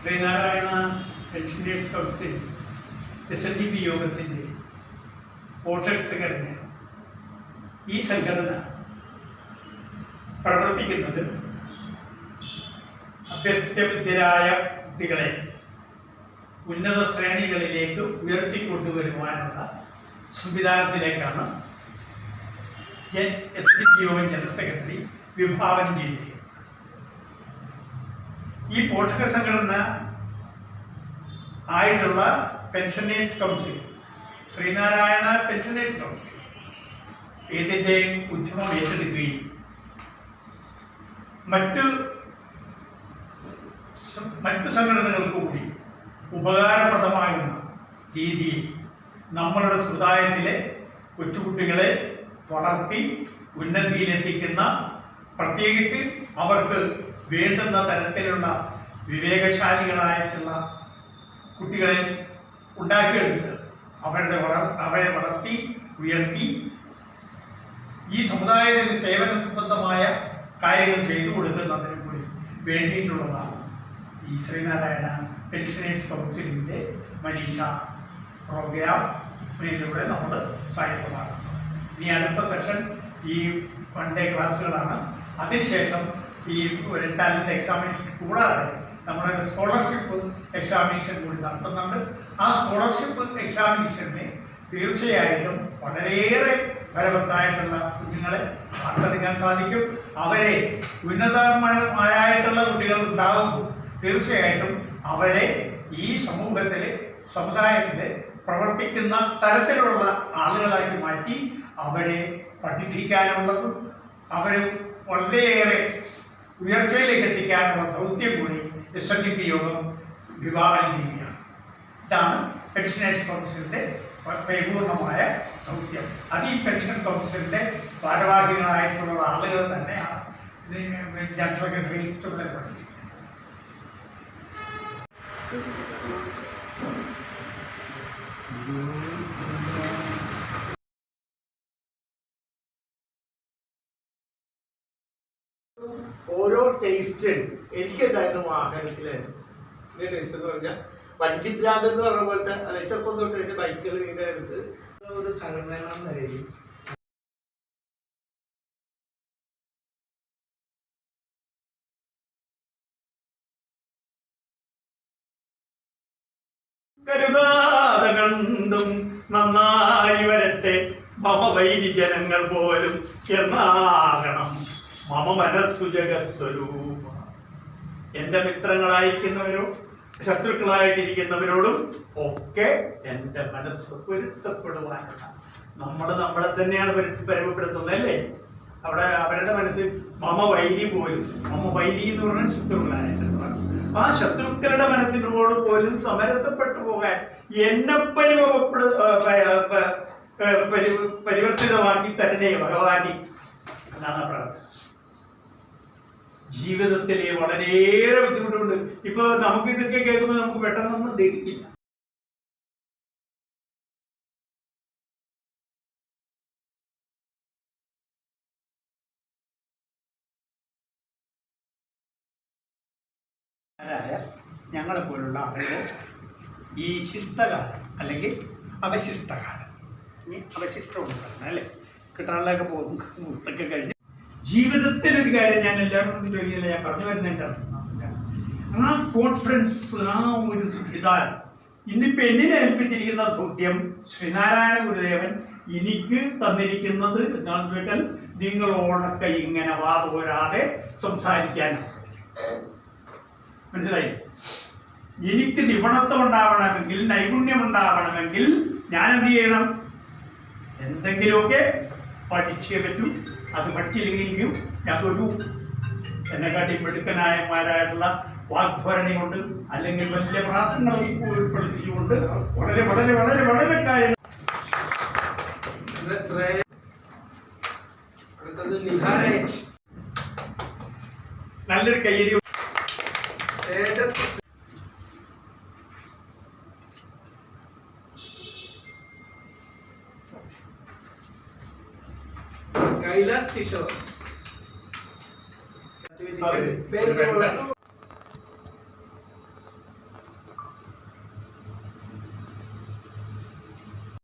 Sreenarayana pensioners council S N D P യോഗത്തിന്റെ പോഷക് സംഘടനയാണ് ഈ സംഘടന പ്രവർത്തിക്കുന്നത് അഭ്യസ്തവിദ്യരായ കുട്ടികളെ ഉന്നത ശ്രേണികളിലേക്ക് ഉയർത്തിക്കൊണ്ടുവരുവാനുള്ള സംവിധാനത്തിലേക്കാണ് എസ് ഡി പി യോഗം ജനറൽ സെക്രട്ടറി വിഭാവനം ചെയ്തിരിക്കുന്നത്. ഈ പോഷക സംഘടന ആയിട്ടുള്ള pensioners council Sree Narayana pensioners council ഇതിന്റെ ഉദ്യമം ഏറ്റെടുക്കുകയും മറ്റു മറ്റ് സംഘടനകൾക്ക് കൂടി ഉപകാരപ്രദമാകുന്ന രീതിയിൽ നമ്മളുടെ സമുദായത്തിലെ കൊച്ചുകുട്ടികളെ വളർത്തി ഉന്നതിയിലെത്തിക്കുന്ന പ്രത്യേകിച്ച് അവർക്ക് വേണ്ടുന്ന തരത്തിലുള്ള വിവേകശാലികളായിട്ടുള്ള കുട്ടികളെ ഉണ്ടാക്കിയെടുത്ത് അവരുടെ വളർ അവരെ വളർത്തി ഉയർത്തി ഈ സമുദായത്തിന് സേവന സംബന്ധമായ കാര്യങ്ങൾ ചെയ്തു കൊടുക്കുന്നതിന് കൂടി വേണ്ടിയിട്ടുള്ളതാണ്. ഈ ശ്രീനാരായണ പെൻഷനേഴ്സ് കൗൺസിലിന്റെ മനീഷ പ്രോഗ്രാം ഇതിലൂടെ നമ്മൾ സ്വായത്തമാക്കുന്നത്. ഇനി അടുത്ത സെഷൻ ഈ വൺ ഡേ ക്ലാസ്സുകളാണ്. അതിനുശേഷം ഈ ഒരു ടാലന്റ് എക്സാമിനേഷൻ കൂടാതെ നമ്മളൊരു സ്കോളർഷിപ്പ് എക്സാമിനേഷൻ കൂടി നടത്തുന്നുണ്ട്. ആ സ്കോളർഷിപ്പ് എക്സാമിനേഷനെ തീർച്ചയായിട്ടും വളരെയേറെ ഫലവത്തായിട്ടുള്ള കുഞ്ഞുങ്ങളെ വാർത്തെടുക്കാൻ സാധിക്കും. അവരെ ഉന്നതമാരായിട്ടുള്ള കുട്ടികൾ ഉണ്ടാകുമ്പോൾ തീർച്ചയായിട്ടും അവരെ ഈ സമൂഹത്തിൽ സമുദായത്തിൽ പ്രവർത്തിക്കുന്ന തരത്തിലുള്ള ആളുകളാക്കി മാറ്റി അവരെ പഠിപ്പിക്കാനുള്ളതും അവർ വളരെയേറെ ഉയർച്ചയിലേക്ക് എത്തിക്കാനുള്ള ദൗത്യം കൂടി എസ് എൻ ഡി പി യോഗം വിഭാവനം ചെയ്യുകയാണ്. ഇതാണ് പെൻഷനേഴ്സ് കൗൺസിലിന്റെ പരിപൂർണമായ ദൗത്യം. അത് ഈ പെൻഷൻ കൗൺസിലിന്റെ ഭാരവാഹികളായിട്ടുള്ള ആളുകൾ തന്നെയാണ്. ജനറൽ സെക്രട്ടറി ചുമതലപ്പെടുത്തിയിരിക്കുന്നത് ഓരോ ടേസ്റ്റ് ഉണ്ട്. എനിക്കുണ്ടായിരുന്നു വാഹനത്തിൽ. എന്റെ ടേസ്റ്റ് എന്ന് പറഞ്ഞാൽ വണ്ടി ഭ്രാന്ത് എന്ന് പറഞ്ഞ പോലത്തെ അത് ചെറുപ്പം തൊട്ട് എന്റെ ബൈക്കുകൾ ഇങ്ങനെ എടുത്ത്. ഒരു സംഘടന കരുതാതെ കണ്ടും നന്നായി വരട്ടെ. മമ വൈരി ജനങ്ങൾ പോലും എന്നാകണം. മമ ജഗത് സ്വരൂപ. എന്റെ മിത്രങ്ങളായിരിക്കുന്നവരോ ശത്രുക്കളായിട്ടിരിക്കുന്നവരോടും ഒക്കെ എന്റെ മനസ്സ് പൊരുത്തപ്പെടുവാനുള്ള. നമ്മൾ നമ്മളെ തന്നെയാണ് പരി- പരിമപ്പെടുത്തുന്നത് അല്ലേ? അവിടെ അവരുടെ മനസ്സിൽ മമ വൈരി പോലും മമ വൈരി എന്ന് പറഞ്ഞാൽ ശത്രുക്കളായിട്ടുള്ള ആ ശത്രുക്കളുടെ മനസ്സിനോട് പോലും സമരസപ്പെട്ടു പോകാൻ എന്നെ പരിമപ്പെടു പരിവർത്തിതമാക്കി തരണേ ഭഗവാനി. എന്നാണ് പ്രാർത്ഥന. ജീവിതത്തിലെ വളരെയേറെ ബുദ്ധിമുട്ടുണ്ട് ഇപ്പൊ നമുക്ക് ഇതൊക്കെ കേൾക്കുമ്പോൾ നമുക്ക് പെട്ടെന്നൊന്നും ദഹിക്കില്ല. ആയ ഞങ്ങളെ പോലുള്ള ആളുകൾ ഈ ശിഷ്ടകാലം അല്ലെങ്കിൽ അവശിഷ്ടകാലം. ഇനി അവശിഷ്ടമുണ്ട് അല്ലേ കിട്ടാനുള്ളതൊക്കെ പോകും ഇതൊക്കെ കഴിഞ്ഞ് ജീവിതത്തിൽ ഒരു കാര്യം ഞാൻ എല്ലാവരോടും ചോദിക്കില്ല ഞാൻ പറഞ്ഞു വരുന്നുണ്ട് ആ കോൺഫിഡൻസ് ആ ഒരു സുഹിതാൻ ഇന്നിപ്പോ എന്നിനെ ഏൽപ്പിച്ചിരിക്കുന്ന ദൗത്യം ശ്രീനാരായണ ഗുരുദേവൻ എനിക്ക് തന്നിരിക്കുന്നത് എന്താണെന്ന് ചോദിച്ചാൽ നിങ്ങളോടൊക്കെ ഇങ്ങനെ വാതോരാതെ സംസാരിക്കാൻ. മനസ്സിലായി? എനിക്ക് നിപുണത്വം ഉണ്ടാവണമെങ്കിൽ നൈപുണ്യം ഉണ്ടാവണമെങ്കിൽ ഞാൻ എന്ത് ചെയ്യണം? എന്തെങ്കിലുമൊക്കെ പഠിച്ചേ പറ്റൂ. അത് പഠിച്ചില്ലെങ്കിൽ എനിക്കും ഞങ്ങൾക്കൊരു എന്നെക്കാട്ടി മിടുക്കനായമാരായിട്ടുള്ള വാഗ്ധോരണി കൊണ്ട് അല്ലെങ്കിൽ വലിയ പ്രാസങ്ങളും ഉൾപ്പെടുത്തിക്കൊണ്ട് വളരെ വളരെ വളരെ വളരെ കാര്യം ഇത് ശ്രേയ അടുത്തത് നിഹാരേജ് നല്ലൊരു കയ്യടി కైలాస్ కిషోర్. పేరు